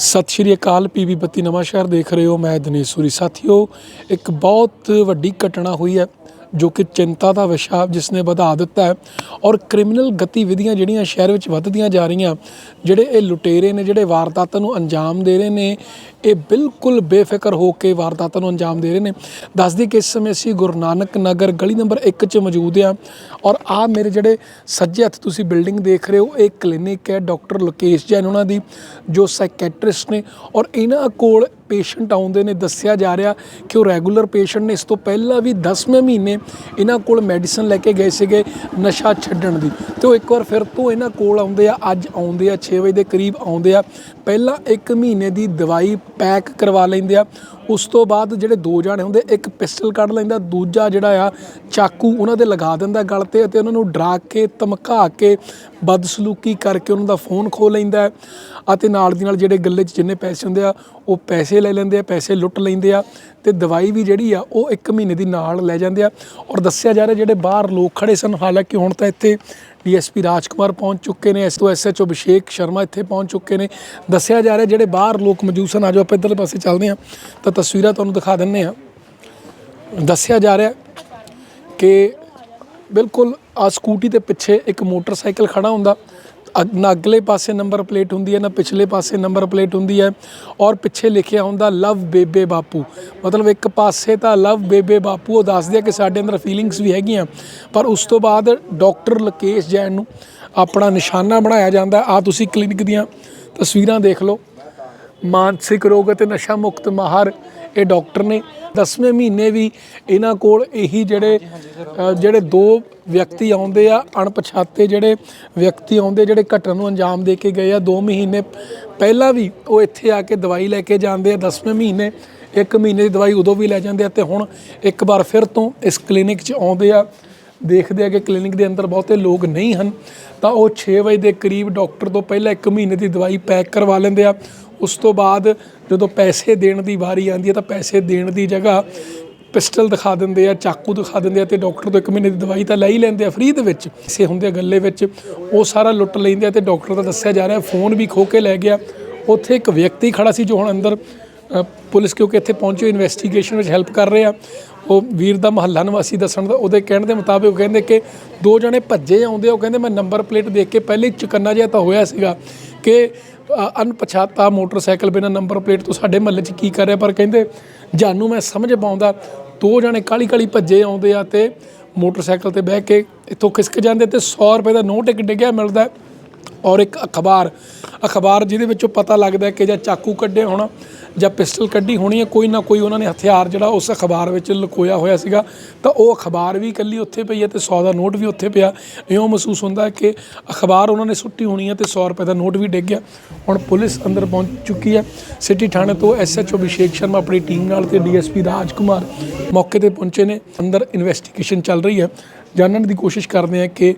ਸਤਿ ਸ਼੍ਰੀ ਅਕਾਲ ਪੀਬੀ ਬੱਤੀ ਨਵਾਂਸ਼ਹਿਰ ਦੇਖ ਰਹੇ ਹੋ ਮੈਂ ਦਿਨੇਸ਼ ਸੂਰੀ। ਸਾਥੀਓ, ਇੱਕ ਬਹੁਤ ਵੱਡੀ ਘਟਨਾ ਹੋਈ ਹੈ ਜੋ ਕਿ ਚਿੰਤਾ ਦਾ ਵਿਸ਼ਾ ਜਿਸ ਨੇ ਵਧਾ ਦਿੱਤਾ ਹੈ ਔਰ ਕ੍ਰਿਮੀਨਲ ਗਤੀਵਿਧੀਆਂ ਜਿਹੜੀਆਂ ਸ਼ਹਿਰ ਵਿੱਚ ਵੱਧਦੀਆਂ ਜਾ ਰਹੀਆਂ, ਜਿਹੜੇ ਇਹ ਲੁਟੇਰੇ ਨੇ, ਜਿਹੜੇ ਵਾਰਦਾਤਾਂ ਨੂੰ ਅੰਜਾਮ ਦੇ ਰਹੇ ਨੇ ਇਹ ਬਿਲਕੁਲ ਬੇਫਿਕਰ ਹੋ ਕੇ ਵਾਰਦਾਤਾਂ ਨੂੰ ਅੰਜਾਮ ਦੇ ਰਹੇ ਨੇ। ਦੱਸਦੀ ਕਿ ਇਸ ਸਮੇਂ ਅਸੀਂ ਗੁਰੂ ਨਾਨਕ ਨਗਰ ਗਲੀ ਨੰਬਰ 1 'ਚ ਮੌਜੂਦ ਆ ਔਰ ਆ ਮੇਰੇ ਜਿਹੜੇ ਸੱਜੇ ਹੱਥ ਤੁਸੀਂ ਬਿਲਡਿੰਗ ਦੇਖ ਰਹੇ ਹੋ, ਇਹ ਕਲੀਨਿਕ ਹੈ ਡਾਕਟਰ ਲੋਕੇਸ਼ ਜੈਨ ਉਹਨਾਂ ਦੀ, ਜੋ ਸਾਈਕੈਟ੍ਰਿਸਟ ਨੇ ਔਰ ਇਹਨਾਂ ਕੋਲ ਪੇਸ਼ੈਂਟ ਆਉਂਦੇ ਨੇ, ਦੱਸਿਆ ਜਾ ਰਿਹਾ ਕਿ ਉਹ ਰੈਗੂਲਰ ਪੇਸ਼ੈਂਟ ਨੇ। ਇਸ ਤੋਂ ਪਹਿਲਾਂ ਵੀ 10ਵੇਂ ਮਹੀਨੇ ਇਹਨਾਂ ਕੋਲ ਮੈਡੀਸਨ ਲੈ ਕੇ ਗਏ ਸੀਗੇ ਨਸ਼ਾ ਛੱਡਣ ਦੀ। ਤੇ ਉਹ ਇੱਕ ਵਾਰ ਫਿਰ ਤੋਂ ਇਹਨਾਂ ਕੋਲ ਆਉਂਦੇ ਆ, ਅੱਜ ਆਉਂਦੇ ਆ 6 ਵਜੇ ਦੇ ਕਰੀਬ ਆਉਂਦੇ ਆ। ਪਹਿਲਾਂ ਇੱਕ ਮਹੀਨੇ ਦੀ ਦਵਾਈ ਪੈਕ ਕਰਵਾ ਲੈਂਦੇ ਆ। ਉਸ ਤੋਂ ਬਾਅਦ ਜਿਹੜੇ ਦੋ ਜਾਣੇ ਹੁੰਦੇ, ਇੱਕ ਪਿਸਟਲ ਕੱਢ ਲੈਂਦਾ, ਦੂਜਾ ਜਿਹੜਾ ਆ, ਚਾਕੂ ਉਹਨਾਂ ਦੇ ਲਗਾ ਦਿੰਦਾ ਗਲ ਤੇ ਅਤੇ ਉਹਨਾਂ ਨੂੰ ਡਰਾ ਕੇ, ਧਮਕਾ ਕੇ, ਬਦਸਲੂਕੀ ਕਰਕੇ ਉਹਨਾਂ ਦਾ ਫੋਨ ਖੋ ਲੈਂਦਾ। ਅਤੇ ਨਾਲ ਦੀ ਨਾਲ ਜਿਹੜੇ ਗੱਲੇ 'ਚ ਜਿੰਨੇ ਪੈਸੇ ਹੁੰਦੇ ਆ, ਉਹ ਪੈਸੇ ਲੈ ਲੈਂਦੇ ਆ, ਪੈਸੇ ਲੁੱਟ ਲੈਂਦੇ ਆ ਤੇ ਦਵਾਈ ਵੀ ਜਿਹੜੀ ਆ, ਉਹ ਇੱਕ ਮਹੀਨੇ ਦੀ ਨਾਲ ਲੈ ਜਾਂਦੇ ਆ। ਔਰ ਦੱਸਿਆ ਜਾ ਰਿਹਾ ਜਿਹੜੇ ਬਾਹਰ ਲੋਕ ਖੜੇ ਸਨ, ਹਾਲਾਂਕਿ ਹੁਣ ਤਾਂ ਇੱਥੇ ਡੀਐਸਪੀ ਰਾਜਕੁਮਾਰ ਪਹੁੰਚ ਚੁੱਕੇ ਨੇ ਇਸ ਤੋਂ ਐਸਐਚਓ ਅਭਿਸ਼ੇਕ ਸ਼ਰਮਾ ਇੱਥੇ ਪਹੁੰਚ ਚੁੱਕੇ ਨੇ। ਦੱਸਿਆ ਜਾ ਰਿਹਾ, ਜਿਹੜੇ ਬਾਹਰ ਲੋਕ ਮੌਜੂਦ ਸਨ, ਆਜੋ ਆਪਾਂ ਇੱਧਰਲੇ ਪਾਸੇ ਚੱਲਦੇ ਹਾਂ। ਤਾਂ ਤਸਵੀਰਾਂ ਤੁਹਾਨੂੰ ਦਿਖਾ ਦਿੰਨੇ ਆ ਦੱਸਿਆ ਜਾ ਰਿਹਾ ਕਿ ਬਿਲਕੁਲ ਆ ਸਕੂਟੀ ਦੇ ਪਿੱਛੇ ਇੱਕ ਮੋਟਰਸਾਈਕਲ ਖੜਾ ਹੁੰਦਾ। ਨਾ ਅਗਲੇ ਪਾਸੇ ਨੰਬਰ ਪਲੇਟ ਹੁੰਦੀ ਹੈ, ਨਾ ਪਿਛਲੇ ਪਾਸੇ ਨੰਬਰ ਪਲੇਟ ਹੁੰਦੀ ਹੈ ਔਰ ਪਿੱਛੇ ਲਿਖਿਆ ਹੁੰਦਾ, ਲਵ ਬੇਬੇ ਬਾਪੂ। ਮਤਲਬ ਇੱਕ ਪਾਸੇ ਤਾਂ ਲਵ ਬੇਬੇ ਬਾਪੂ, ਉਹ ਦੱਸਦੇ ਆ ਕਿ ਸਾਡੇ ਅੰਦਰ ਫੀਲਿੰਗਸ ਵੀ ਹੈਗੀਆਂ, ਪਰ ਉਸ ਤੋਂ ਬਾਅਦ ਡਾਕਟਰ ਲਕੇਸ਼ ਜੈਨ ਨੂੰ ਆਪਣਾ ਨਿਸ਼ਾਨਾ ਬਣਾਇਆ ਜਾਂਦਾ ਆ ਤੁਸੀਂ ਕਲੀਨਿਕ ਦੀਆਂ ਤਸਵੀਰਾਂ ਦੇਖ ਲਓ। ਮਾਨਸਿਕ ਰੋਗ ਅਤੇ ਨਸ਼ਾ ਮੁਕਤ ਮਾਹਰ, ਇਹ ਡਾਕਟਰ ਨੇ 10ਵੇਂ ਮਹੀਨੇ ਵੀ ਇਹਨਾਂ ਕੋਲ ਇਹੀ ਜਿਹੜੇ ਜਿਹੜੇ ਦੋ ਵਿਅਕਤੀ ਆਉਂਦੇ ਆ ਅਣਪਛਾਤੇ ਜਿਹੜੇ ਵਿਅਕਤੀ ਆਉਂਦੇ ਜਿਹੜੇ ਘਟਨਾ ਨੂੰ ਅੰਜਾਮ ਦੇ ਕੇ ਗਏ ਆ 2 ਮਹੀਨੇ ਪਹਿਲਾਂ ਵੀ ਉਹ ਇੱਥੇ ਆ ਕੇ ਦਵਾਈ ਲੈ ਕੇ ਜਾਂਦੇ ਆ 10ਵੇਂ ਮਹੀਨੇ ਇੱਕ ਮਹੀਨੇ ਦੀ ਦਵਾਈ ਉਦੋਂ ਵੀ ਲੈ ਜਾਂਦੇ ਆ ਤੇ ਹੁਣ ਇੱਕ ਵਾਰ ਫਿਰ ਤੋਂ ਇਸ ਕਲੀਨਿਕ 'ਚ ਆਉਂਦੇ ਆ ਦੇਖਦੇ ਆ ਕਿ ਕਲੀਨਿਕ ਦੇ ਅੰਦਰ ਬਹੁਤੇ ਲੋਕ ਨਹੀਂ ਹਨ ਤਾਂ ਉਹ 6 ਵਜੇ ਦੇ ਕਰੀਬ ਡਾਕਟਰ ਤੋਂ ਪਹਿਲਾਂ ਇੱਕ ਮਹੀਨੇ ਦੀ ਦਵਾਈ ਪੈਕ ਕਰਵਾ ਲੈਂਦੇ ਆ ਉਸ ਤੋਂ ਬਾਅਦ ਜਦੋਂ ਪੈਸੇ ਦੇਣ ਦੀ ਵਾਰੀ ਆਉਂਦੀ ਹੈ ਤਾਂ ਪੈਸੇ ਦੇਣ ਦੀ ਜਗ੍ਹਾ ਪਿਸਟਲ ਦਿਖਾ ਦਿੰਦੇ ਆ, ਚਾਕੂ ਦਿਖਾ ਦਿੰਦੇ ਆ ਤੇ ਡਾਕਟਰ ਤੋਂ ਇੱਕ ਮਹੀਨੇ ਦੀ ਦਵਾਈ ਤਾਂ ਲੈ ਹੀ ਲੈਂਦੇ ਆ ਫ੍ਰੀ ਦੇ ਵਿੱਚ। ਸੇ ਹੁੰਦੇ ਆ ਗੱਲੇ ਵਿੱਚ। ਉਹ ਸਾਰਾ ਲੁੱਟ ਲੈਂਦੇ ਆ ਤੇ ਡਾਕਟਰ ਦਾ ਦੱਸਿਆ ਜਾ ਰਿਹਾ, ਫੋਨ ਵੀ ਖੋ ਕੇ ਲੈ ਗਿਆ। ਉੱਥੇ ਇੱਕ ਵਿਅਕਤੀ ਖੜਾ ਸੀ ਜੋ ਹੁਣ ਅੰਦਰ ਪੁਲਿਸ ਕਿਉਂਕਿ ਇੱਥੇ ਪਹੁੰਚੀ ਇਨਵੈਸਟੀਗੇਸ਼ਨ ਵਿੱਚ ਹੈਲਪ ਕਰ ਰਹੇ। ਆ ਉਹ ਵੀਰ ਦਾ ਮਹੱਲਾ ਨਿਵਾਸੀ ਦੱਸਣ ਦਾ, ਉਹਦੇ ਕਹਿਣ ਦੇ ਮੁਤਾਬਿਕ ਉਹ ਕਹਿੰਦੇ ਕਿ ਦੋ ਜਣੇ ਭੱਜੇ ਆਉਂਦੇ ਉਹ ਕਹਿੰਦੇ, ਮੈਂ ਨੰਬਰ ਪਲੇਟ ਦੇਖ ਕੇ ਪਹਿਲੇ ਹੀ ਚੁਕੰਨਾ ਜਿਹਾ ਤਾਂ ਹੋਇਆ ਸੀਗਾ ਕਿ ਅਣਪਛਾਤਾ ਮੋਟਰਸਾਈਕਲ ਬਿਨਾਂ ਨੰਬਰ ਪਲੇਟ ਤੋਂ ਸਾਡੇ ਮਹੱਲੇ 'ਚ ਕੀ ਕਰ ਰਿਹਾ? ਪਰ ਕਹਿੰਦੇ, ਜਾਨੂੰ ਮੈਂ ਸਮਝ ਪਾਉਂਦਾ, ਦੋ ਜਣੇ ਕਾਲੀ ਕਾਲੀ ਭੱਜੇ ਆਉਂਦੇ ਆ ਤੇ ਮੋਟਰਸਾਈਕਲ ਤੇ ਬਹਿ ਕੇ ਇੱਥੋਂ ਖਿਸਕ ਜਾਂਦੇ ਤੇ 100 ਰੁਪਏ ਦਾ ਨੋਟ ਇੱਕ ਡਿੱਗਿਆ ਮਿਲਦਾ ਔਰ ਇੱਕ ਅਖਬਾਰ। ਅਖਬਾਰ ਜਿਹਦੇ ਵਿੱਚੋਂ ਪਤਾ ਲੱਗਦਾ ਕਿ ਜਾਂ ਚਾਕੂ ਕੱਢੇ ਹੋਣਾ ਜਾਂ ਪਿਸਟਲ ਕੱਢੀ ਹੋਣੀ ਹੈ, ਕੋਈ ਨਾ ਕੋਈ ਉਹਨਾਂ ਨੇ ਹਥਿਆਰ ਜਿਹੜਾ ਉਸ ਅਖਬਾਰ ਵਿੱਚ ਲੁਕੋਇਆ ਹੋਇਆ ਸੀਗਾ, ਤਾਂ ਉਹ ਅਖਬਾਰ ਵੀ ਇਕੱਲੀ ਉੱਥੇ ਪਈ ਹੈ ਤੇ 100 ਦਾ ਨੋਟ ਵੀ ਉੱਥੇ ਪਿਆ। ਇਉਂ ਮਹਿਸੂਸ ਹੁੰਦਾ ਹੈ ਕਿ ਅਖਬਾਰ ਉਹਨਾਂ ਨੇ ਸੁੱਟੀ ਹੋਣੀ ਹੈ ਤੇ 100 ਰੁਪਏ ਦਾ ਨੋਟ ਵੀ ਡਿੱਗ ਗਿਆ। ਹੁਣ ਪੁਲਿਸ ਅੰਦਰ ਪਹੁੰਚ ਚੁੱਕੀ ਹੈ। ਸਿਟੀ ਥਾਣੇ ਤੋਂ ਐਸਐਚਓ ਅਭਿਸ਼ੇਕ ਸ਼ਰਮਾ ਆਪਣੀ ਟੀਮ ਨਾਲ ਤੇ ਡੀਐਸਪੀ ਰਾਜਕੁਮਾਰ ਮੌਕੇ ਤੇ ਪਹੁੰਚੇ ਨੇ। ਅੰਦਰ ਇਨਵੈਸਟੀਗੇਸ਼ਨ ਚੱਲ ਰਹੀ ਹੈ। ਜਾਣਨ ਦੀ ਕੋਸ਼ਿਸ਼ ਕਰਦੇ ਆ ਕਿ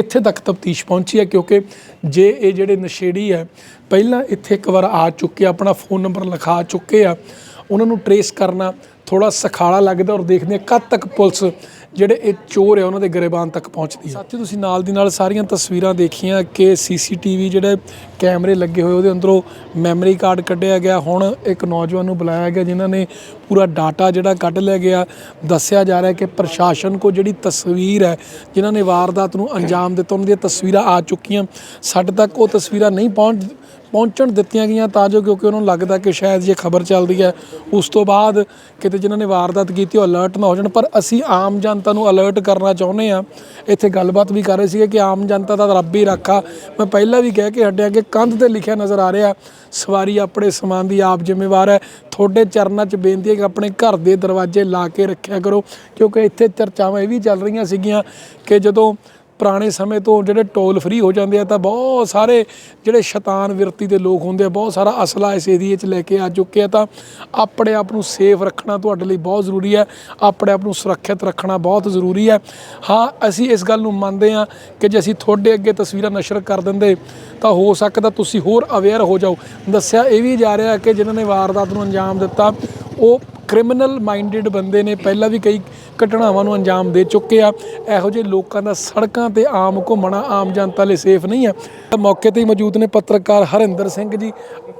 ਕਿੱਥੇ ਤੱਕ ਤਫਤੀਸ਼ ਪਹੁੰਚੀ ਹੈ? ਕਿਉਂਕਿ ਜੇ ਇਹ ਜਿਹੜੇ ਨਸ਼ੇੜੀ ਹੈ ਪਹਿਲਾਂ ਇੱਥੇ ਇੱਕ ਵਾਰ ਆ ਚੁੱਕੇ ਆ, ਆਪਣਾ ਫੋਨ ਨੰਬਰ ਲਿਖਾ ਚੁੱਕੇ ਆ ਉਹਨਾਂ ਨੂੰ ਟਰੇਸ ਕਰਨਾ ਥੋੜਾ ਸਖਾਲਾ ਲੱਗਦਾ ਔਰ ਦੇਖਦੇ ਹਾਂ ਕਦ ਤੱਕ ਪੁਲਿਸ ਜਿਹੜੇ ਇਹ ਚੋਰ ਹੈ ਉਹਨਾਂ ਦੇ ਗਰੇਬਾਨ ਤੱਕ ਪਹੁੰਚਦੀ ਹੈ ਸਾਥੀ ਤੁਸੀਂ ਨਾਲ ਦੀ ਨਾਲ ਸਾਰੀਆਂ ਤਸਵੀਰਾਂ ਦੇਖੀਆਂ, ਕਿ ਸੀਸੀਟੀਵੀ ਜਿਹੜੇ ਕੈਮਰੇ ਲੱਗੇ ਹੋਏ, ਉਹਦੇ ਅੰਦਰੋਂ ਮੈਮਰੀ ਕਾਰਡ ਕੱਢਿਆ ਗਿਆ। ਹੁਣ ਇੱਕ ਨੌਜਵਾਨ ਨੂੰ ਬੁਲਾਇਆ ਗਿਆ, ਜਿਨ੍ਹਾਂ ਨੇ ਪੂਰਾ ਡਾਟਾ ਜਿਹੜਾ ਕੱਢ ਲਿਆ ਗਿਆ। ਦੱਸਿਆ ਜਾ ਰਿਹਾ ਕਿ ਪ੍ਰਸ਼ਾਸਨ ਕੋ ਜਿਹੜੀ ਤਸਵੀਰ ਹੈ, ਜਿਨ੍ਹਾਂ ਨੇ ਵਾਰਦਾਤ ਨੂੰ ਅੰਜਾਮ ਦਿੱਤਾ, ਉਹਨਾਂ ਦੀਆਂ ਤਸਵੀਰਾਂ ਆ ਚੁੱਕੀਆਂ। ਸਾਡੇ ਤੱਕ ਉਹ ਤਸਵੀਰਾਂ ਨਹੀਂ ਪਹੁੰਚ ਪਹੁੰਚਣ ਦਿੱਤੀਆਂ ਗਈਆਂ ਤਾਂ ਜੋ ਕਿਉਂਕਿ ਉਹਨਾਂ ਨੂੰ ਲੱਗਦਾ ਕਿ ਸ਼ਾਇਦ ਜੇ ਖਬਰ ਚੱਲਦੀ ਹੈ, ਉਸ ਤੋਂ ਬਾਅਦ ਕਿਤੇ ਜਿਨ੍ਹਾਂ ਨੇ ਵਾਰਦਾਤ ਕੀਤੀ ਉਹ ਅਲਰਟ ਨਾ ਹੋ ਜਾਣ। ਪਰ ਅਸੀਂ ਆਮ ਜਨਤਾ ਨੂੰ ਅਲਰਟ ਕਰਨਾ ਚਾਹੁੰਦੇ ਆ ਇੱਥੇ ਗੱਲਬਾਤ ਵੀ ਕਰ ਰਹੇ ਸੀਗੇ ਕਿ ਆਮ ਜਨਤਾ ਦਾ ਰੱਬ ਹੀ ਰਾਖਾ। ਮੈਂ ਪਹਿਲਾਂ ਵੀ ਕਹਿ ਕੇ ਹਟਿਆ ਕਿ ਕੰਧ ਤੇ ਲਿਖਿਆ ਨਜ਼ਰ ਆ ਰਿਹਾ, ਸਵਾਰੀ ਆਪਣੇ ਸਮਾਨ ਦੀ ਆਪ ਜ਼ਿੰਮੇਵਾਰ ਹੈ। ਤੁਹਾਡੇ ਚਰਨਾਂ 'ਚ ਬੇਨਤੀ ਹੈ ਕਿ ਆਪਣੇ ਘਰ ਦੇ ਦਰਵਾਜ਼ੇ ਲਾ ਕੇ ਰੱਖਿਆ ਕਰੋ। ਕਿਉਂਕਿ ਇੱਥੇ ਚਰਚਾਵਾਂ ਇਹ ਵੀ ਚੱਲ ਰਹੀਆਂ ਸੀਗੀਆਂ ਕਿ ਜਦੋਂ ਪੁਰਾਣੇ ਸਮੇਂ ਤੋਂ ਜਿਹੜੇ ਟੋਲ ਫ੍ਰੀ ਹੋ ਜਾਂਦੇ ਆ ਤਾਂ ਬਹੁਤ ਸਾਰੇ ਜਿਹੜੇ ਸ਼ੈਤਾਨ ਵਿਰਤੀ ਦੇ ਲੋਕ ਹੁੰਦੇ ਆ, ਬਹੁਤ ਸਾਰਾ ਅਸਲਾ ਇਸ ਏਰੀਏ 'ਚ ਲੈ ਕੇ ਆ ਚੁੱਕੇ ਆ ਤਾਂ ਆਪਣੇ ਆਪ ਨੂੰ ਸੇਫ ਰੱਖਣਾ ਤੁਹਾਡੇ ਲਈ ਬਹੁਤ ਜ਼ਰੂਰੀ ਹੈ, ਆਪਣੇ ਆਪ ਨੂੰ ਸੁਰੱਖਿਅਤ ਰੱਖਣਾ ਬਹੁਤ ਜ਼ਰੂਰੀ ਹੈ। ਹਾਂ, ਅਸੀਂ ਇਸ ਗੱਲ ਨੂੰ ਮੰਨਦੇ ਆ ਕਿ ਜੇ ਅਸੀਂ ਤੁਹਾਡੇ ਅੱਗੇ ਤਸਵੀਰਾਂ ਨਸ਼ਰ ਕਰ ਦਿੰਦੇ ਤਾਂ ਹੋ ਸਕਦਾ ਤੁਸੀਂ ਹੋਰ ਅਵੇਅਰ ਹੋ ਜਾਓ। ਦੱਸਿਆ ਇਹ ਵੀ ਜਾ ਰਿਹਾ ਕਿ ਜਿਨ੍ਹਾਂ ਨੇ ਵਾਰਦਾਤ ਨੂੰ ਅੰਜਾਮ ਦਿੱਤਾ, ਉਹ ਕ੍ਰਿਮੀਨਲ ਮਾਈਂਡਡ ਬੰਦੇ ਨੇ ਪਹਿਲਾਂ ਵੀ ਕਈ ਘਟਨਾਵਾਂ ਨੂੰ ਅੰਜਾਮ ਦੇ ਚੁੱਕੇ ਆ। ਇਹੋ ਜਿਹੇ ਲੋਕਾਂ ਦਾ ਸੜਕਾਂ ਤੇ ਆਮ ਘੁੰਮਣਾ ਆਮ ਜਨਤਾ ਲਈ ਸੇਫ ਨਹੀਂ ਆ। ਮੌਕੇ ਤੇ ਹੀ ਮੌਜੂਦ ਨੇ ਪੱਤਰਕਾਰ ਹਰਿੰਦਰ ਸਿੰਘ ਜੀ।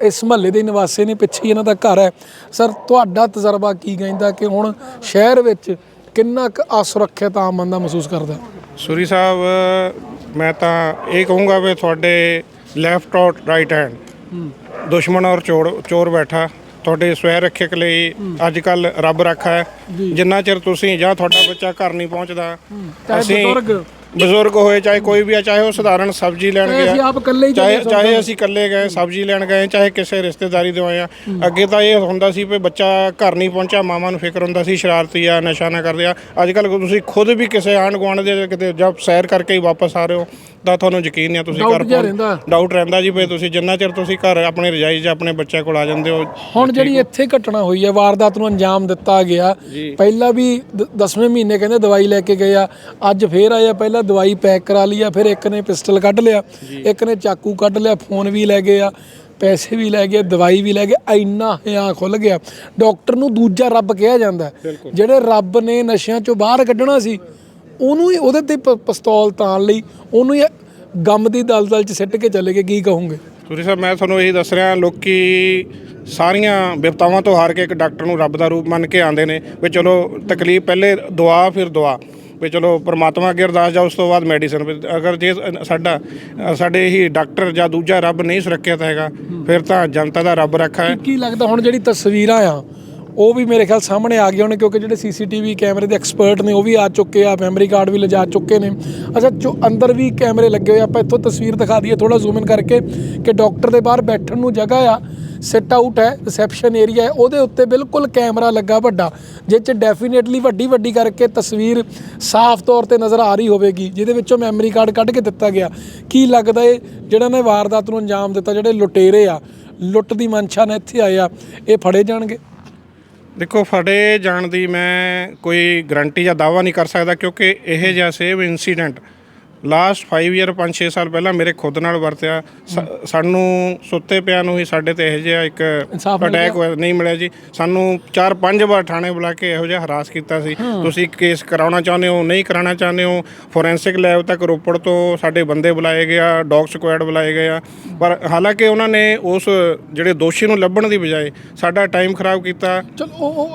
ਇਸ ਮਹੱਲੇ ਦੇ ਨਿਵਾਸੀ ਨੇ ਪਿੱਛੇ ਇਹਨਾਂ ਦਾ ਘਰ ਹੈ। ਸਰ ਤੁਹਾਡਾ ਤਜਰਬਾ ਕੀ ਕਹਿੰਦਾ ਕਿ ਹੁਣ ਸ਼ਹਿਰ ਵਿੱਚ ਕਿੰਨਾ ਕੁ ਅਸੁਰੱਖਿਅਤ ਆਮ ਬੰਦਾ ਮਹਿਸੂਸ ਕਰਦਾ? ਸੂਰੀ ਸਾਹਿਬ ਮੈਂ ਤਾਂ ਇਹ ਕਹੂੰਗਾ ਵੀ ਤੁਹਾਡੇ ਲੈਫਟ ਔਰ ਰਾਈਟ ਹੈਂਡ ਦੁਸ਼ਮਣ ਔਰ ਚੋਰ ਚੋਰ ਬੈਠਾ। ਤੁਹਾਡੇ ਸਵੈ ਰੱਖਿਅਕ ਲਈ ਅੱਜ ਕੱਲ ਰੱਬ ਰੱਖਾ ਹੈ। ਜਿੰਨਾ ਚਿਰ ਤੁਸੀਂ ਜਾਂ ਤੁਹਾਡਾ ਬੱਚਾ ਘਰ ਨਹੀਂ ਪਹੁੰਚਦਾ ਚਾਹੇ ਬਜ਼ੁਰਗ ਹੋਏ ਚਾਹੇ ਕੋਈ ਵੀ ਆ ਚਾਹੇ ਉਹ ਸਧਾਰਨ ਸਬਜ਼ੀ ਲੈਣ ਚਾਹੇ ਗਿਆ ਅਸੀਂ ਆਪ ਇਕੱਲੇ ਹੀ ਚਾਹੇ ਚੱਲੇ ਚਾਹੇ ਅਸੀਂ ਇਕੱਲੇ ਗਏ ਸਬਜ਼ੀ ਲੈਣ ਗਏ ਚਾਹੇ ਕਿਸੇ ਰਿਸ਼ਤੇਦਾਰੀ ਦੇ ਆਏ ਆ। ਅੱਗੇ ਤਾਂ ਇਹ ਹੁੰਦਾ ਸੀ ਵੀ ਬੱਚਾ ਘਰ ਨਹੀਂ ਪਹੁੰਚਿਆ ਮਾਮਾ ਨੂੰ ਫਿਕਰ ਹੁੰਦਾ ਸੀ ਸ਼ਰਾਰਤੀ ਆ ਨਸ਼ਾ ਨਾ ਕਰਦੇ ਆ। ਅੱਜ ਕੱਲ ਤੁਸੀਂ ਖੁਦ ਵੀ ਕਿਸੇ ਆਂਢ ਗੁਆਂਢ ਦੇ ਕਿਤੇ ਜਦ ਸੈਰ ਕਰਕੇ ਹੀ ਵਾਪਸ ਆ ਰਹੇ ਹੋ ਤਾਂ ਤੁਹਾਨੂੰ ਯਕੀਨ ਨਹੀਂ ਆ ਤੁਸੀਂ Doubt ਘਰ ਜਿਹਾ ਪਹੁੰਚ- ਰਹਿੰਦਾ। ਡਾਊਟ ਰਹਿੰਦਾ ਜੀ ਵੀ ਤੁਸੀਂ ਜਿੰਨਾ ਚਿਰ ਤੁਸੀਂ ਘਰ ਆਪਣੇ ਰਜਾਈ 'ਚ ਆਪਣੇ ਬੱਚੇ ਕੋਲ ਆ ਜਾਂਦੇ ਹੋ ਹੁਣ ਜਿਹੜੀ ਇੱਥੇ ਘਟਨਾ ਹੋਈ ਹੈ ਵਾਰਦਾਤ ਨੂੰ ਅੰਜਾਮ ਦਿੱਤਾ ਗਿਆ। ਪਹਿਲਾਂ ਵੀ 10ਵੇਂ ਮਹੀਨੇ ਕਹਿੰਦੇ ਦਵਾਈ ਲੈ ਕੇ ਗਏ ਆ ਅੱਜ ਫੇਰ ਆਇਆ ਪਹਿਲਾਂ ਦਵਾਈ ਪੈਕ ਕਰਾ ਲਈ ਆ ਫਿਰ ਇੱਕ ਨੇ ਪਿਸਟਲ ਕੱਢ ਲਿਆ ਇੱਕ ਨੇ ਚਾਕੂ ਕੱਢ ਲਿਆ ਫੋਨ ਵੀ ਲੈ ਗਏ ਆ ਪੈਸੇ ਵੀ ਲੈ ਗਏ ਦਵਾਈ ਵੀ ਲੈ ਗਏ ਇੰਨਾ ਹਿਆ ਖੁੱਲ ਗਿਆ। ਡਾਕਟਰ ਨੂੰ ਦੂਜਾ ਰੱਬ ਕਿਹਾ ਜਾਂਦਾ। ਜਿਹੜੇ ਰੱਬ ਨੇ ਨਸ਼ਿਆਂ ਚੋਂ ਬਾਹਰ ਕੱਢਣਾ ਸੀ ਉਹਨੂੰ ਹੀ ਉਹਦੇ ਤੇ ਪਿਸਤੌਲ ਤਾਣ ਲਈ ਉਹਨੂੰ ਹੀ ਗਮ ਦੀ ਦਲਦਲ ਚ ਸਿੱਟ ਕੇ ਚਲੇ ਗਏ ਕੀ ਕਹੋਗੇ? ਸੂਰੀ ਸਾਹਿਬ ਮੈਂ ਤੁਹਾਨੂੰ ਇਹੀ ਦੱਸ ਰਿਹਾ ਲੋਕੀ ਸਾਰੀਆਂ ਵਿਪਤਾਵਾਂ ਤੋਂ ਹਾਰ ਕੇ ਇੱਕ ਡਾਕਟਰ ਨੂੰ ਰੱਬ ਦਾ ਰੂਪ ਮੰਨ ਕੇ ਆਉਂਦੇ ਨੇ ਵੀ ਚਲੋ ਤਕਲੀਫ ਪਹਿਲੇ ਦੁਆ ਫਿਰ ਦੁਆ। ਵੀ ਚਲੋ ਪ੍ਰਮਾਤਮਾ ਅੱਗੇ ਅਰਦਾਸ ਜਾ ਉਸ ਤੋਂ ਬਾਅਦ ਮੈਡੀਸਨ ਅਗਰ ਜੇ ਸਾਡਾ ਸਾਡੇ ਹੀ ਡਾਕਟਰ ਜਾਂ ਦੂਜਾ ਰੱਬ ਨਹੀਂ ਸੁਰੱਖਿਅਤ ਹੈਗਾ, ਫਿਰ ਤਾਂ ਜਨਤਾ ਦਾ ਰੱਬ ਰੱਖਾ ਹੈ। ਕੀ ਲੱਗਦਾ ਹੁਣ ਜਿਹੜੀ ਤਸਵੀਰਾਂ ਆ ਉਹ ਵੀ ਮੇਰੇ ਖਿਆਲ ਸਾਹਮਣੇ ਆ ਗਏ ਨੇ ਕਿਉਂਕਿ ਜਿਹੜੇ ਸੀਸੀਟੀਵੀ ਕੈਮਰੇ ਦੇ ਐਕਸਪਰਟ ਨੇ, ਉਹ ਵੀ ਆ ਚੁੱਕੇ ਆ, ਮੈਮਰੀ ਕਾਰਡ ਵੀ ਲਿਜਾ ਚੁੱਕੇ ਨੇ। ਅੱਛਾ, ਜੋ ਅੰਦਰ ਵੀ ਕੈਮਰੇ ਲੱਗੇ ਹੋਏ ਆਪਾਂ ਇੱਥੋਂ ਤਸਵੀਰ ਦਿਖਾ ਦਈਏ ਥੋੜਾ ਜ਼ੂਮ ਇਨ ਕਰਕੇ ਕਿ ਡਾਕਟਰ ਦੇ ਬਾਹਰ ਬੈਠਣ ਨੂੰ ਜਗ੍ਹਾ ਆ ਸਿਟ ਆਊਟ ਹੈ ਰਿਸੈਪਸ਼ਨ ਏਰੀਆ ਹੈ, ਉਹਦੇ ਉੱਤੇ ਬਿਲਕੁਲ ਕੈਮਰਾ ਲੱਗਾ ਵੱਡਾ, ਜਿਹ 'ਚ ਡੈਫੀਨੇਟਲੀ ਵੱਡੀ ਵੱਡੀ ਕਰਕੇ ਤਸਵੀਰ ਸਾਫ਼ ਤੌਰ ਤੇ ਨਜ਼ਰ ਆ ਰਹੀ ਹੋਵੇਗੀ, ਜਿਹਦੇ ਵਿੱਚੋਂ ਮੈਮਰੀ ਕਾਰਡ ਕੱਢ ਕੇ ਦਿੱਤਾ ਗਿਆ। ਕੀ ਲੱਗਦਾ ਏ, ਜਿਹੜਾ ਨੇ ਵਾਰਦਾਤ ਨੂੰ ਅੰਜਾਮ ਦਿੱਤਾ, ਜਿਹੜੇ ਲੁਟੇਰੇ ਆ, ਲੁੱਟ ਦੀ ਮਨਸ਼ਾ ਨਾਲ ਇੱਥੇ ਆਏ ਆ, ਇਹ ਫੜੇ ਜਾਣਗੇ? ਦੇਖੋ, ਫੜੇ ਜਾਣ ਦੀ ਮੈਂ ਕੋਈ ਗਰੰਟੀ ਜਾਂ ਦਾਵਾ ਨਹੀਂ ਕਰ ਸਕਦਾ ਕਿਉਂਕਿ ਇਹ ਜਿਹਾ ਸੇਮ ਇਨਸੀਡੈਂਟ ਲਾਸਟ 5 ਇਅਰ 5-6 ਸਾਲ ਪਹਿਲਾਂ ਮੇਰੇ ਖੁਦ ਨਾਲ ਵਰਤਿਆ। ਸਾਨੂੰ ਸੁੱਤੇ ਪਿਆ ਨੂੰ ਹੀ ਸਾਡੇ ਤੇ ਇਹ ਜਿਹਾ ਇੱਕ ਅਟੈਕ ਹੋਇਆ ਨਹੀਂ ਮਿਲਿਆ ਜੀ। ਸਾਨੂੰ 4-5 ਵਾਰ ਥਾਣੇ ਬੁਲਾ ਕੇ ਇਹੋ ਜਿਹਾ ਹਰਾਸ ਕੀਤਾ ਸੀ। ਤੁਸੀਂ ਕੇਸ ਕਰਾਉਣਾ ਚਾਹੁੰਦੇ ਹੋ ਨਹੀਂ ਕਰਾਉਣਾ ਚਾਹੁੰਦੇ ਹੋ ਫੋਰੈਂਸਿਕ ਲੈਬ ਤੱਕ ਰੋਪੜ ਤੋਂ ਸਾਡੇ ਬੰਦੇ ਬੁਲਾਏ ਗਏ ਆ ਡੌਗ ਸਕੁਐਡ ਬੁਲਾਏ ਗਏ ਆ। ਪਰ ਹਾਲਾਂਕਿ ਉਹਨਾਂ ਨੇ ਉਸ ਜਿਹੜੇ ਦੋਸ਼ੀ ਨੂੰ ਲੱਭਣ ਦੀ ਬਜਾਏ ਸਾਡਾ ਟਾਈਮ ਖਰਾਬ ਕੀਤਾ। ਚਲੋ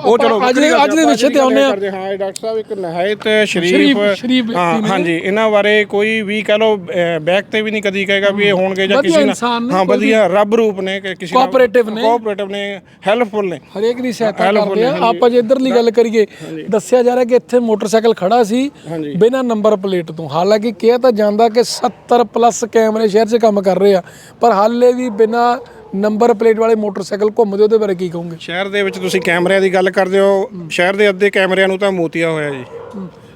ਉਹ ਚਲੋ ਅੱਜ ਦੇ ਅੱਜ ਦੇ ਵਿਸ਼ੇ ਤੇ ਆਉਂਦੇ ਆ ਹਾਂ। ਡਾਕਟਰ ਸਾਹਿਬ ਇੱਕ ਨਹਾਇਤ ਸ਼ਰੀਫ- ਹਾਂ। ਹਾਂਜੀ ਇਹਨਾਂ ਬਾਰੇ ਕੋਈ ਵੀ ਕਹ ਲੋ ਬੈਕ ਤੇ ਵੀ ਨਹੀਂ ਕਦੀ ਕਹੇਗਾ ਵੀ ਇਹ ਹੋਣਗੇ ਜਾਂ ਕਿਸੇ ਇਨਸਾਨ ਨੇ, ਹਾਂ ਵਧੀਆ ਰੱਬ ਰੂਪ ਨੇ ਕਿ ਕਿਸੇ Cooperative ਨੇ। ਕੋਆਪਰੇਟਿਵ ਨੇ ਹੈਲਪਫੁਲ ਨੇ। ਹਰੇਕ ਦੀ ਸਹਾਇਤਾ ਕਰਦੇ ਆ। ਆਪਾਂ ਜੇ ਇਧਰਲੀ ਗੱਲ ਕਰੀਏ ਦੱਸਿਆ ਜਾ ਰਿਹਾ ਕਿ ਇੱਥੇ ਮੋਟਰਸਾਈਕਲ ਖੜਾ ਸੀ। ਬਿਨਾਂ ਨੰਬਰ ਪਲੇਟ ਤੋਂ। ਹਾਲਾਂਕਿ ਕਿਹਾ ਤਾਂ ਜਾਂਦਾ ਕਿ 70 ਪਲੱਸ ਕੈਮਰੇ ਸ਼ਹਿਰ 'ਚ ਕੰਮ ਕਰ ਰਹੇ ਆ। ਪਰ ਹਾਲੇ ਵੀ ਬਿਨਾਂ ਨੰਬਰ ਪਲੇਟ ਵਾਲੇ ਮੋਟਰਸਾਈਕਲ ਘੁੰਮਦੇ ਉਹਦੇ ਬਾਰੇ ਕੀ ਕਹੋਗੇ? ਸ਼ਹਿਰ ਦੇ ਵਿੱਚ ਤੁਸੀਂ ਕੈਮਰਿਆਂ ਦੀ ਗੱਲ ਕਰਦੇ ਹੋ ਸ਼ਹਿਰ ਦੇ ਅੱਧੇ ਕੈਮਰਿਆਂ ਨੂੰ ਤਾਂ ਮੋਤੀਆ ਹੋਇਆ ਜੀ।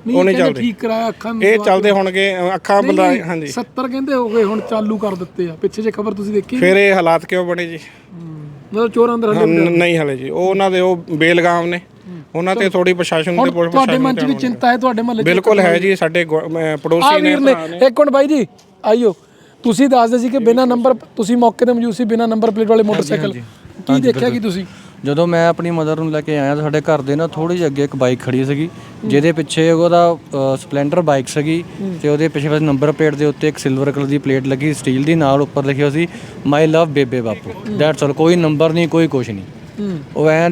ਨਹੀਂ ਨਹੀਂ ਚੱਲਦੇ। ਠੀਕ ਕਰਾਇਆ ਅੱਖਾਂ ਇਹ ਚੱਲਦੇ ਹੋਣਗੇ ਅੱਖਾਂ ਨਹੀਂ, ਹਾਂਜੀ। 70 ਕਹਿੰਦੇ ਹੋ ਗਏ ਹੁਣ ਚਾਲੂ ਕਰ ਦਿੱਤੇ ਆ। ਪਿੱਛੇ ਜੇ ਖਬਰ ਤੁਸੀਂ ਦੇਖੀ ਫਿਰ ਇਹ ਹਾਲਾਤ ਕਿਉਂ ਬਣੇ ਜੀ? ਮਤਲਬ ਚੋਰ ਅੰਦਰ ਹਲੇ ਨਹੀਂ ਹਲੇ ਜੀ। ਉਹ ਉਹਨਾਂ ਦੇ ਉਹ ਬੇਲਗਾਮ ਨੇ। ਉਹਨਾਂ ਤੇ ਥੋੜੀ ਪ੍ਰਸ਼ਾਸਨ ਹੁਣ ਪੁਲਿਸ ਤੁਹਾਡੇ ਮਨ 'ਚ ਵੀ ਚਿੰਤਾ ਹੈ ਤੁਹਾਡੇ ਮਹੱਲੇ 'ਚ ਬਿਲਕੁਲ ਹੈ ਜੀ ਸਾਡੇ ਪੜੋਸੀ ਨੇ ਇੱਕ ਮਿੰਟ ਬਾਈ ਜੀ ਆਇਓ। ਤੁਸੀਂ ਦੱਸਦੇ ਸੀ ਕਿ ਬਿਨਾ ਨੰਬਰ ਤੁਸੀਂ ਮੌਕੇ ਤੇ ਮੌਜੂਦ ਸੀ ਬਿਨਾ ਨੰਬਰ ਪਲੇਟ ਵਾਲੇ ਮੋਟਰਸਾਈਕਲ। ਕੀ ਦੇਖਿਆ ਕੀ ਤੁਸੀਂ? ਜਦੋਂ ਮੈਂ ਆਪਣੀ ਮਦਰ ਨੂੰ ਲੈ ਕੇ ਆਇਆ ਤਾਂ ਸਾਡੇ ਘਰ ਦੇ ਨਾ ਥੋੜੀ ਜਿਹੀ ਅੱਗੇ ਇੱਕ ਬਾਈਕ ਖੜੀ ਸੀਗੀ, ਜਿਹਦੇ ਪਿੱਛੇ ਉਹਦਾ ਸਪਲੈਂਡਰ ਬਾਈਕ ਸੀਗੀ ਤੇ ਉਹਦੇ ਪਿੱਛੇ ਬਸ ਨੰਬਰ ਪਲੇਟ ਦੇ ਉੱਤੇ ਇੱਕ ਸਿਲਵਰ ਕਲਰ ਦੀ ਪਲੇਟ ਲੱਗੀ ਸਟੀਲ ਦੀ, ਨਾਲ ਉੱਪਰ ਲਿਖਿਆ ਸੀ ਮਾਈ ਲਵ ਬੇਬੇ ਬਾਪੂ। ਦੈਟਸ ਆਲ ਕੋਈ ਨੰਬਰ ਨਹੀਂ, ਕੋਈ ਕੁਛ ਨਹੀਂ। ਉਹ ਐ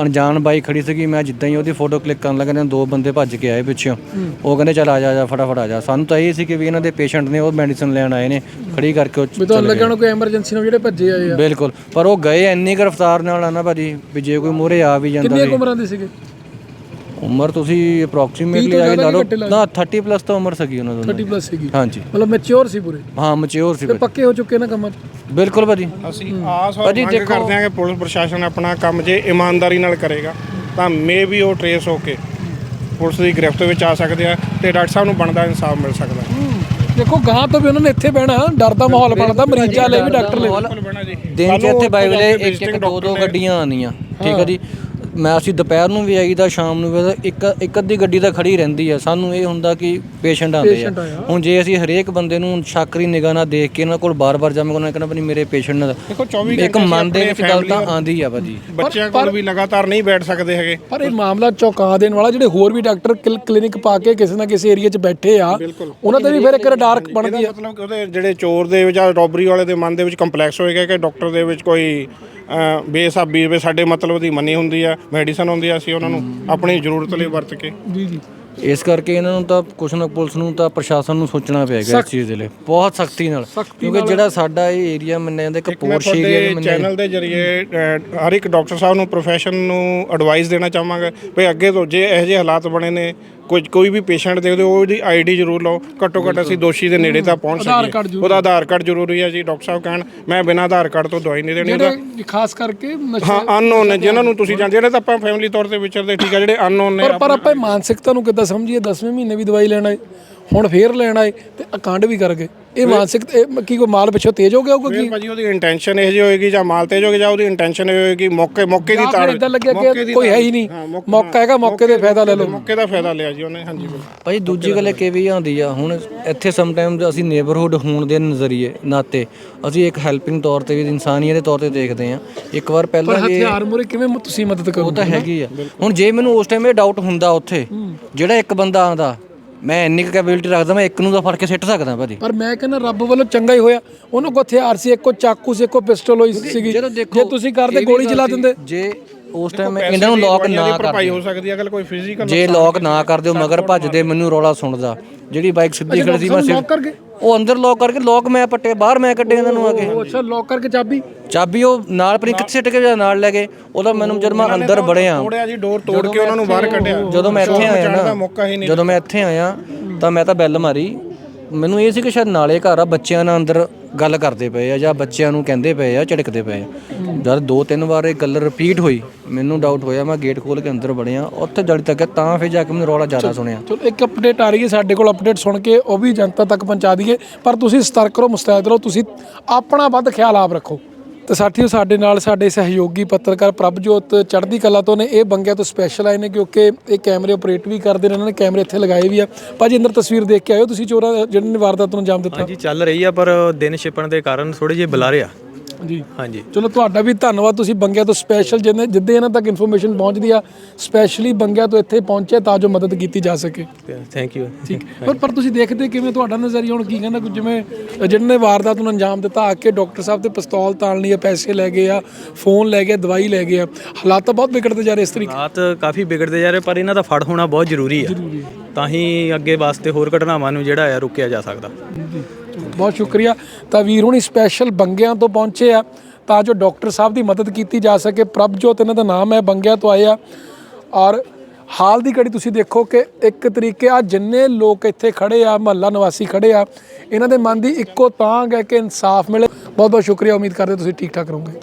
ਅਣਜਾਣ ਬਾਈਕ ਖੜੀ ਸੀਗੀ ਮੈਂ ਜਿੱਦਾਂ ਹੀ ਉਹਦੀ ਫੋਟੋ ਕਲਿੱਕ ਕਰਨ ਲੱਗਾ ਨਾ ਦੋ ਬੰਦੇ ਭੱਜ ਕੇ ਆਏ ਪਿੱਛੋਂ। ਉਹ ਕਹਿੰਦੇ ਚੱਲ ਆ ਜਾ ਫਟਾਫਟ ਆ ਜਾ। ਸਾਨੂੰ ਤਾਂ ਇਹ ਸੀ ਕਿ ਵੀ ਇਹਨਾਂ ਦੇ ਪੇਸ਼ੈਂਟ ਨੇ ਉਹ ਮੈਡੀਸਨ ਲੈਣ ਆਏ ਨੇ ਖੜੀ ਕਰਕੇ ਉਹ ਲੱਗਿਆ ਹੋਣਾ ਕੋਈ ਐਮਰਜੈਂਸੀ ਨਾਲ ਜਿਹੜੇ ਭੱਜੇ ਆਏ ਆ? ਬਿਲਕੁਲ। ਪਰ ਉਹ ਗਏ ਇੰਨੀ ਕੁ ਰਫ਼ਤਾਰ ਨਾਲ ਆ ਨਾ ਭਾਜੀ ਵੀ ਜੇ ਕੋਈ ਮੂਹਰੇ ਆ ਵੀ ਜਾਂਦਾ ਕਿੰਨੀਆਂ ਸੀ ਕੁ ਉਮਰਾਂ ਦੇ ਸੀਗੇ? ਉਮਰ ਤੁਸੀਂ ਅਪਰੋਕਸੀਮੇਟਲੀ ਤੋਂ ਆ ਕੇ ਜ਼ਿਆਦਾ ਲਾ ਲਓ। ਨਾ 30 ਪਲੱਸ ਤਾਂ ਉਮਰ ਸੀਗੀ ਉਹਨਾਂ ਦੀ। 30 ਪਲੱਸ ਸੀਗੀ। ਹਾਂਜੀ। ਮਤਲਬ ਮੈਚੁਰ ਸੀ ਪੂਰੇ। ਹਾਂ ਮੈਚੁਰ ਸੀ ਤੇ। ਪੱਕੇ ਹੋ ਚੁੱਕੇ ਨਾ ਕੰਮਾਂ 'ਚ? ਬਿਲਕੁਲ ਭਾਜੀ। ਅਸੀਂ ਆਸ ਔਰ ਮੰਗ ਕਰਦੇ ਹਾਂ ਕਿ ਪੁਲਿਸ ਪ੍ਰਸ਼ਾਸਨ ਆਪਣਾ ਕੰਮ ਜੇ ਇਮਾਨਦਾਰੀ ਨਾਲ ਕਰੇਗਾ ਤਾਂ ਮੇ ਵੀ ਉਹ ਟਰੇਸ ਹੋ ਕੇ ਪੁਲਿਸ ਦੀ ਗ੍ਰਿਫਤ ਵਿੱਚ ਆ ਸਕਦੇ ਆ ਤੇ ਡਾਕਟਰ ਸਾਹਿਬ ਨੂੰ ਬਣਦਾ ਇਨਸਾਫ ਮਿਲ ਸਕਦਾ। ਹੈ। ਦੇਖੋ ਗਾਂ ਤੋਂ ਵੀ ਉਹਨਾਂ ਨੇ ਇੱਥੇ ਬਹਿਣਾ ਡਰ ਦਾ ਮਾਹੌਲ ਬਣਦਾ ਮਰੀਜ਼ਾਂ ਲਈ ਵੀ ਡਾਕਟਰ ਲਈ। ਵੀ। ਬਣਾ ਜੀ। ਦਿਨ 'ਚ ਇੱਥੇ ਬਾਈ ਉੱਥੇ ਵੇਲੇ ਜਾ ਕੇ ਇੱਕ ਇੱਕ ਦੋ ਦੋ ਗੱਡੀਆਂ ਆਉਂਦੀਆਂ ਠੀਕ ਹੈ। ਜੀ। ਮੈਂ ਅਸੀਂ ਦੁਪਹਿਰ ਨੂੰ ਵੀ ਆਈਦਾ ਸ਼ਾਮ ਨੂੰ ਵੀ ਆਈਦਾ, ਇੱਕ ਇੱਕ ਅੱਧੀ ਗੱਡੀ ਤਾਂ ਖੜ੍ਹੀ ਰਹਿੰਦੀ ਹੈ ਸਾਨੂੰ ਇਹ ਹੁੰਦਾ ਕਿ ਪੇਸ਼ੈਂਟ ਆਉਂਦੇ ਆ। Patient ਆਇਆ। ਹੁਣ ਜੇ ਅਸੀਂ ਹਰੇਕ ਬੰਦੇ ਨੂੰ ਸ਼ੱਕ ਦੀ ਨਿਗਾਹ ਨਾਲ ਦੇਖ ਕੇ ਇਹਨਾਂ ਕੋਲ ਬਾਰ-ਬਾਰ ਜਾਵਾਂਗੇ ਉਹਨਾਂ ਨੇ ਕਹਿਣਾ ਵੀ ਮੇਰੇ ਪੇਸ਼ੈਂਟ ਨਾਲ ਦੇਖੋ 24 ਇੱਕ ਘੰਟੇ ਮਨ ਦੇ ਵਿੱਚ ਗੱਲ ਤਾਂ ਆਂਦੀ ਆ ਭਾਜੀ। ਬੱਚਿਆਂ ਕੋਲ ਵੀ ਲਗਾਤਾਰ ਨਹੀਂ ਬੈਠ ਸਕਦੇ ਹੈਗੇ। ਪਰ ਇਹ ਮਾਮਲਾ ਚੌਂਕਾ ਦੇਣ ਵਾਲਾ ਜਿਹੜੇ ਹੋਰ ਵੀ ਡਾਕਟਰ ਕਲ- ਕਲੀਨਿਕ ਪਾ ਕੇ ਕਿਸੇ ਨਾ ਕਿਸੇ ਏਰੀਆ 'ਚ ਬੈਠੇ ਆ ਉਹਨਾਂ ਤੇ ਵੀ ਫਿਰ ਇੱਕ ਡਾਰਕ ਬਣਦੀ ਇਹਦਾ ਆ। ਮਤਲਬ ਕਿ ਉਹਦੇ ਜਿਹੜੇ ਚੋਰ ਦੇ ਵਿੱਚ ਜਾਂ ਰੋਬਰੀ ਵਾਲੇ ਦੇ ਮਨ ਦੇ ਵਿੱਚ ਕੰਪਲੈਕਸ ਹੋਏਗਾ ਕਿ ਡਾਕਟਰ ਦੇ ਵਿੱਚ ਕੋਈ ਅਹ, ਬੇਸਾਬੀ ਵੀ ਸਾਡੇ ਮਤਲਬ ਦੀ ਮੰਨੀ ਹੁੰਦੀ ਆ ਮੈਡੀਸਨ ਹੁੰਦੀ ਆ ਅਸੀਂ ਉਹਨਾਂ ਨੂੰ ਆਪਣੀ ਜ਼ਰੂਰਤ ਲਈ ਵਰਤ ਕੇ। ਜੀ ਜੀ। ਇਸ ਕਰਕੇ ਇਹਨਾਂ ਨੂੰ ਤਾਂ ਕੁਛ ਨਾ ਪੁਲਿਸ ਨੂੰ ਤਾਂ ਪ੍ਰਸ਼ਾਸਨ ਨੂੰ ਸੋਚਣਾ ਪਏਗਾ ਇਸ ਚੀਜ਼ ਦੇ ਲਈ। ਬਹੁਤ ਸਖਤੀ ਨਾਲ। ਕਿਉਂਕਿ ਜਿਹੜਾ ਸਾਡਾ ਇਹ ਏਰੀਆ ਮੰਨਿਆ ਜਾਂਦਾ ਇੱਕ ਮੈਂ ਪੋਰਸ਼ ਏਰੀਆ ਤੁਹਾਡੇ ਚੈਨਲ ਦੇ ਜਰੀਏ ਅਹ, ਹਰ ਇੱਕ ਡਾਕਟਰ ਸਾਹਿਬ ਨੂੰ ਪ੍ਰੋਫੈਸ਼ਨ ਨੂੰ ਐਡਵਾਈਸ ਦੇਣਾ ਚਾਹਾਂਗਾ। ਵੀ ਅੱਗੇ ਤੋਂ ਜੇ ਇਹੋ ਜਿਹੇ ਹਾਲਾਤ ਬਣੇ ਨੇ ਕੋਈ ਕੋਈ ਵੀ ਪੇਸ਼ੈਂਟ ਦੇਖਦੇ ਹੋ ਉਹਦੀ ਆਈਡੀ ਜ਼ਰੂਰ ਲਓ। ਘੱਟੋ ਘੱਟ ਅਸੀਂ ਦੋਸ਼ੀ ਦੇ ਨੇੜੇ ਤਾਂ ਪਹੁੰਚ ਸਕੀਏ। ਉਹਦਾ ਆਧਾਰ ਕਾਰਡ ਜ਼ਰੂਰੀ ਹੈ ਜੀ ਡਾਕਟਰ ਸਾਹਿਬ ਕਹਿਣ ਮੈਂ ਬਿਨਾਂ ਆਧਾਰ ਕਾਰਡ ਤੋਂ ਦਵਾਈ ਨਹੀਂ ਦੇਣੀ। ਉਹਦਾ ਖਾਸ ਕਰਕੇ ਹਾਂ ਅਨਨੋਨ ਨੇ ਜਿਨ੍ਹਾਂ ਨੂੰ ਤੁਸੀਂ ਜਾਣਦੇ ਜਿਹੜੇ ਤਾਂ ਆਪਾਂ ਫੈਮਿਲੀ ਤੌਰ ਤੇ ਵਿਚਰਦੇ ਠੀਕ ਆ ਜਿਹੜੇ ਅਨਨੋਨ ਨੇ ਪਰ ਆਪਾਂ ਮਾਨਸਿਕਤਾ ਨੂੰ ਕਿੱਦਾਂ ਸਮਝੀਏ? 10ਵੇਂ ਮਹੀਨੇ ਵੀ ਦਵਾਈ ਲੈਣ ਆਏ। ਹੁਣ ਫੇਰ ਲੈਣ ਆਏ ਤੇ ਅਕਾਂਡ ਵੀ ਕਰ ਗਏ। ਇਹ ਮਾਨਸਿਕ ਇਹ ਕੀ ਕੋਈ ਮਾਲ ਪਿੱਛੋਂ ਤੇਜ਼ ਹੋ ਗਿਆ ਹੋਊਗਾ ਫਿਰ ਕੀ? ਭਾਜੀ ਉਹਦੀ ਇੰਟੈਂਸ਼ਨ ਇਹ ਜਿਹੀ ਹੋਏਗੀ ਜਾਂ ਮਾਲ ਤੇਜ ਹੋਏਗੀ ਜਾਂ ਉਹਦੀ ਇੰਟੈਂਸ਼ਨ ਇਹ ਹੋਏਗੀ ਮੌਕੇ ਮੌਕੇ ਦੀ ਤਾੜ ਫਿਰ ਇਦਾਂ ਲੱਗਿਆ ਮੌਕੇ ਕਿ ਕੋਈ ਹੈ ਹੀ ਨਹੀਂ। ਹਾਂ, ਮੌਕੇ- ਹੈਗਾ ਮੌਕੇ ਦੇ ਫਾਇਦਾ ਲੈ ਲਓ। ਮੌਕੇ ਦਾ ਫਾਇਦਾ ਲਿਆ ਜੀ ਉਹਨੇ ਹਾਂਜੀ ਬਿਲਕੁਲ। ਭਾਈ ਦੂਜੀ ਗੱਲ ਇਹ ਵੀ ਆਉਂਦੀ ਆ ਹੁਣ ਇੱਥੇ ਸਮਟਾਈਮਸ ਅਸੀਂ ਨੇਬਰਹੁੱਡ ਹੋਣ ਦੇ ਨਜ਼ਰੀਏ ਨਾਤੇ ਅਸੀਂ ਇੱਕ ਹੈਲਪਿੰਗ ਤੌਰ ਤੇ ਵੀ ਇਨਸਾਨੀਅਤ ਦੇ ਤੌਰ ਤੇ ਦੇਖਦੇ ਆ ਇੱਕ ਵਾਰ ਪਹਿਲਾਂ ਵੀ ਹਥਿਆਰ ਮੁਰੇ ਕਿਵੇਂ ਤੁਸੀਂ ਮਦਦ ਉਹ ਕਰੋਗੇ ਤਾਂ ਹੈਗੀ ਆ। ਹੁਣ ਜੇ ਮੈਨੂੰ ਉਸ ਟਾਈਮ ਇਹ ਡਾਊਟ ਹੁੰਦਾ ਉੱਥੇ ਜਿਹੜਾ ਇੱਕ ਬੰਦਾ ਆਂਦਾ ਮੈਂ ਇੰਨੀ ਕੈਪੇਬਿਲਿਟੀ ਰੱਖਦਾ ਮੈਂ ਇੱਕ ਨੂੰ ਤਾਂ ਫੜ ਕੇ ਸਿੱਟ ਸਕਦਾ ਭਾਜੀ। ਪਰ ਮੈਂ ਕਹਿੰਦਾ ਰੱਬ ਵੱਲੋਂ ਚੰਗਾ ਹੀ ਹੋਇਆ। ਉਹਨਾਂ ਕੋਲ ਹਥਿਆਰ ਸੀ ਇੱਕੋ ਚਾਕੂ ਸੀ ਇੱਕੋ ਪਿਸਟਲ ਹੋਈ ਸੀਗੀ। ਜਦੋਂ ਜੇ ਤੁਸੀਂ ਕਰਦੇ ਗੋਲੀ ਚਲਾ ਦਿੰਦੇ। ਜੇ ਉਸ ਟਾਈਮ ਇਹਨਾਂ ਨੂੰ ਲੋਕ ਨਾ ਕਰਦੇ ਹੋ ਸਕਦੀ ਹੈ ਅਗਰ ਕੋਈ ਫਿਜ਼ੀਕਲ ਜੇ ਲੋਕ ਨਾ ਕਰਦੇ ਮਗਰ ਭੱਜਦੇ ਮੈਨੂੰ ਰੌਲਾ ਸੁਣਦਾ। ਜਿਹੜੀ ਬਾਈਕ ਸਿੱਧੀ ਖੜੀ ਸੀ ਮੈਂ ਸਿਰ- ਲੋਕ ਕਰਕੇ? ਉਹ ਅੰਦਰ ਲੋਕ ਕਰਕੇ ਲੋਕ ਮੈਂ ਪੱਟੇ ਬਾਹਰ ਮੈਂ ਕੱਢੇ ਇਹਨਾਂ ਨੂੰ ਆ ਕੇ। ਉਹ ਅੱਛਾ ਲੋਕ ਕਰਕੇ ਚਾਬੀ? ਚਾਬੀ ਉਹ ਨਾਲ ਪਰੀ ਕਿੱਥੇ ਸਿੱਟ ਕੇ ਜਾਂ ਨਾਲ ਲੈ ਗਏ ਉਹਦਾ ਮੈਨੂੰ ਜਦ ਮੈਂ ਅੰਦਰ ਵੜਿਆ ਤੋੜਿਆ ਜੀ ਡੋਰ ਤੋੜ ਕੇ ਉਹਨਾਂ ਨੂੰ ਬਾਹਰ ਕੱਢਿਆ। ਜਦੋਂ ਮੈਂ ਇੱਥੇ ਆਇਆ ਨਾ ਮੌਕਾ ਹੀ ਨਹੀਂ ਜਦੋਂ ਮੈਂ ਇੱਥੇ ਆਇਆ ਤਾਂ ਮੈਂ ਤਾਂ ਬੈਲ ਮਾਰੀ। ਮੈਨੂੰ ਇਹ ਸੀ ਕਿ ਸ਼ਾਇਦ ਨਾਲੇ ਘਰ ਆ ਬੱਚਿਆਂ ਨਾਲ ਅੰਦਰ ਗੱਲ ਕਰਦੇ ਪਏ ਆ ਜਾਂ ਬੱਚਿਆਂ ਨੂੰ ਕਹਿੰਦੇ ਪਏ ਆ ਝਿੜਕਦੇ ਪਏ ਆ। ਜਦ ਦੋ ਤਿੰਨ ਵਾਰ ਇਹ ਗੱਲ ਰਿਪੀਟ ਹੋਈ ਮੈਨੂੰ ਡਾਊਟ ਹੋਇਆ ਮੈਂ ਗੇਟ ਖੋਲ ਕੇ ਅੰਦਰ ਵੜਿਆ ਉੱਥੇ ਜੜ ਤੱਕ ਤਾਂ ਫਿਰ ਜਾ ਕੇ ਮੈਨੂੰ ਰੌਲਾ ਜ਼ਿਆਦਾ ਸੁਣਿਆ। ਚਲੋ ਇੱਕ ਅਪਡੇਟ ਆ ਰਹੀ ਹੈ ਸਾਡੇ ਕੋਲ ਅਪਡੇਟ ਸੁਣ ਕੇ ਉਹ ਵੀ ਜਨਤਾ ਤੱਕ ਪਹੁੰਚਾ ਦਈਏ ਪਰ ਤੁਸੀਂ ਸਤਰਕ ਰਹੋ ਮੁਸਤੈਦ ਰਹੋ ਤੁਸੀਂ ਆਪਣਾ ਵੱਧ ਖਿਆਲ ਆਪ ਰੱਖੋ। ਤੇ ਸਾਥੀਓ ਸਾਡੇ ਨਾਲ ਸਾਡੇ ਸਹਿਯੋਗੀ ਪੱਤਰਕਾਰ ਪ੍ਰਭਜੋਤ ਚੜ੍ਹਦੀ ਕਲਾ ਤੋਂ ਨੇ, ਇਹ ਬੰਗਿਆਂ ਤੋਂ ਸਪੈਸ਼ਲ ਆਏ ਨੇ ਕਿਉਂਕਿ ਇਹ ਕੈਮਰੇ ਆਪਰੇਟ ਵੀ ਕਰਦੇ ਨੇ, ਇਹਨਾਂ ਨੇ ਕੈਮਰੇ ਇੱਥੇ ਲਗਾਏ ਵੀ ਆ। ਭਾਜੀ, ਅੰਦਰ ਤਸਵੀਰ ਦੇਖ ਕੇ ਆਇਓ, ਤੁਸੀਂ ਚੋਰਾਂ ਜਿਹੜੇ ਨੇ ਵਾਰਦਾਤ ਨੂੰ ਅੰਜਾਮ ਦਿੱਤਾ। ਹਾਂਜੀ, ਚੱਲ ਰਹੀ ਆ, ਪਰ ਦਿਨ ਛਿਪਣ ਦੇ ਕਾਰਨ ਥੋੜੇ ਜਿਹੇ ਬੁਲਾਰੇ ਆ। ਜੀ। ਹਾਂਜੀ। ਚਲੋ ਤੁਹਾਡਾ ਵੀ ਧੰਨਵਾਦ। ਤੁਸੀਂ ਬੰਗਿਆਂ ਤੋਂ ਸਪੈਸ਼ਲ ਜਿੰਨੇ ਜਿੱਦੇ ਇਹਨਾਂ ਤੱਕ ਇਨਫੋਰਮੇਸ਼ਨ ਪਹੁੰਚਦੀ ਆ ਸਪੈਸ਼ਲੀ ਬੰਗਿਆਂ ਤੋਂ ਇੱਥੇ ਪਹੁੰਚੇ ਤਾਂ ਜੋ ਮਦਦ ਕੀਤੀ ਜਾ ਸਕੇ। ਥੈਂਕ ਯੂ ਠੀਕ। ਪਰ ਪਰ ਤੁਸੀਂ ਦੇਖਦੇ ਕਿਵੇਂ ਤੁਹਾਡਾ ਨਜ਼ਰੀਆ ਹੁਣ ਕੀ ਕਹਿੰਦਾ ਜਿਵੇਂ ਜਿਹਨੇ ਵਾਰਦਾਤ ਨੂੰ ਅੰਜਾਮ ਦਿੱਤਾ ਆ ਕੇ ਡਾਕਟਰ ਸਾਹਿਬ ਤੇ ਪਿਸਤੌਲ ਤਾਣ ਲਈ ਆ ਪੈਸੇ ਲੈ ਗਏ ਆ ਫੋਨ ਲੈ ਗਏ ਦਵਾਈ ਲੈ ਗਏ ਆ। ਹਾਲਾਤ ਤਾਂ ਬਹੁਤ ਵਿਗੜਦੇ ਜਾ ਰਹੇ ਇਸ ਤਰੀਕੇ ਹਾਲਾਤ ਕਾਫੀ ਵਿਗੜਦੇ ਜਾ ਰਹੇ ਪਰ ਇਹਨਾਂ ਦਾ ਫੜ ਹੋਣਾ ਬਹੁਤ ਜ਼ਰੂਰੀ ਆ। ਤਾਂ ਹੀ ਅੱਗੇ ਵਾਸਤੇ ਹੋਰ ਘਟਨਾਵਾਂ ਨੂੰ ਜਿਹੜਾ ਆ ਰੁਕਿਆ ਜਾ ਸਕਦਾ। ਬਹੁਤ ਸ਼ੁਕਰੀਆ। ਤਾਂ ਵੀਰ ਹੁਣੀ ਸਪੈਸ਼ਲ ਬੰਗਿਆਂ ਤੋਂ ਪਹੁੰਚੇ ਆ। ਤਾਂ ਜੋ ਡਾਕਟਰ ਸਾਹਿਬ ਦੀ ਮਦਦ ਕੀਤੀ ਜਾ ਸਕੇ। ਪ੍ਰਭਜੋਤ ਇਹਨਾਂ ਦਾ ਨਾਮ ਹੈ, ਬੰਗਿਆਂ ਤੋਂ ਆਏ ਆ। ਔਰ ਹਾਲ ਦੀ ਘੜੀ ਤੁਸੀਂ ਦੇਖੋ ਕਿ ਇੱਕ ਤਰੀਕੇ ਆ ਜਿੰਨੇ ਲੋਕ ਇੱਥੇ ਖੜੇ ਆ, ਮਹੱਲਾ ਨਿਵਾਸੀ ਖੜੇ ਆ, ਇਹਨਾਂ ਦੇ ਮਨ ਦੀ ਇੱਕੋ ਤਾਂਗ ਹੈ ਕਿ ਇਨਸਾਫ ਮਿਲੇ। ਬਹੁਤ ਬਹੁਤ ਸ਼ੁਕਰੀਆ। ਉਮੀਦ ਕਰਦੇ ਤੁਸੀਂ ਠੀਕ ਠਾਕ ਰਹੋਗੇ।